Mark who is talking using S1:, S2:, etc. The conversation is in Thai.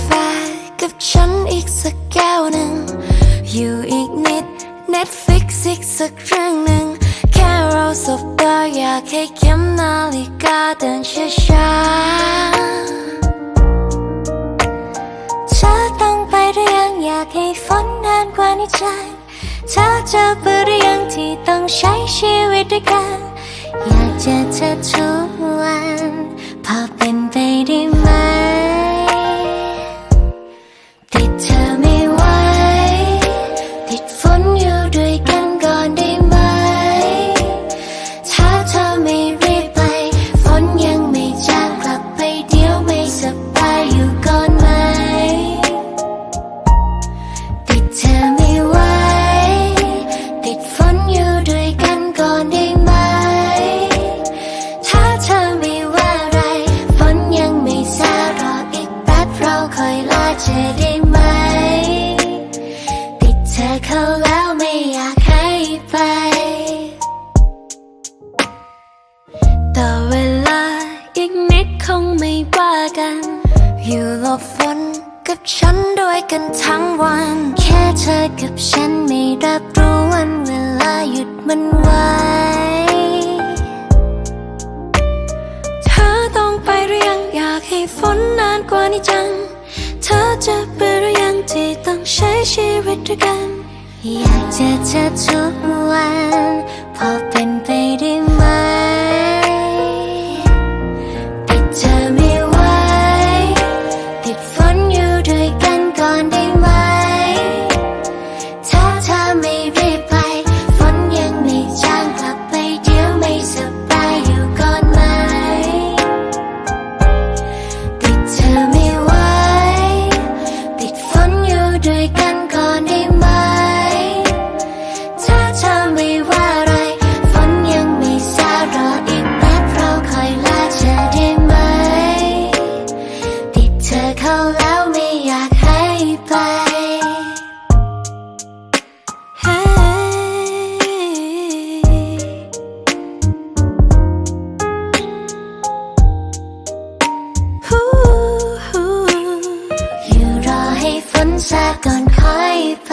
S1: แฟกับฉันอีกสักแก้วหนึ่ง อยู่อีกนิด Netflix อีกสักเรื่องหนึ่ง แค่เราสบตาอยากให้เข็มนาฬิกาเดินช้าๆเธอต้องไปหรือยังอยากให้ฝนนานกว่านี้จังเธอจะเบื่อหรือยังที่ต้องใช้ชีวิตด้วยกัน อยากเจอเธอทุกวันพอเป็นไป ได้ไหม ติดเธอเข้าแล้วไม่อยากให้ไป ต่อเวลาอีกนิดคงไม่ว่ากัน อยู่หลบฝนกับฉันด้วยกันทั้งวัน แค่เธอกับฉันไม่รับรู้วันเวลาหยุดมันไว้เธอต้องไปหรือยังอยากให้ฝนนานกว่านี้จัง เธอจะเบื่อหรือยังที่ต้องใช้ชีวิตด้วยกัน อยากเจอเธอทุกวัน พ้นซะก่อนค่อยไป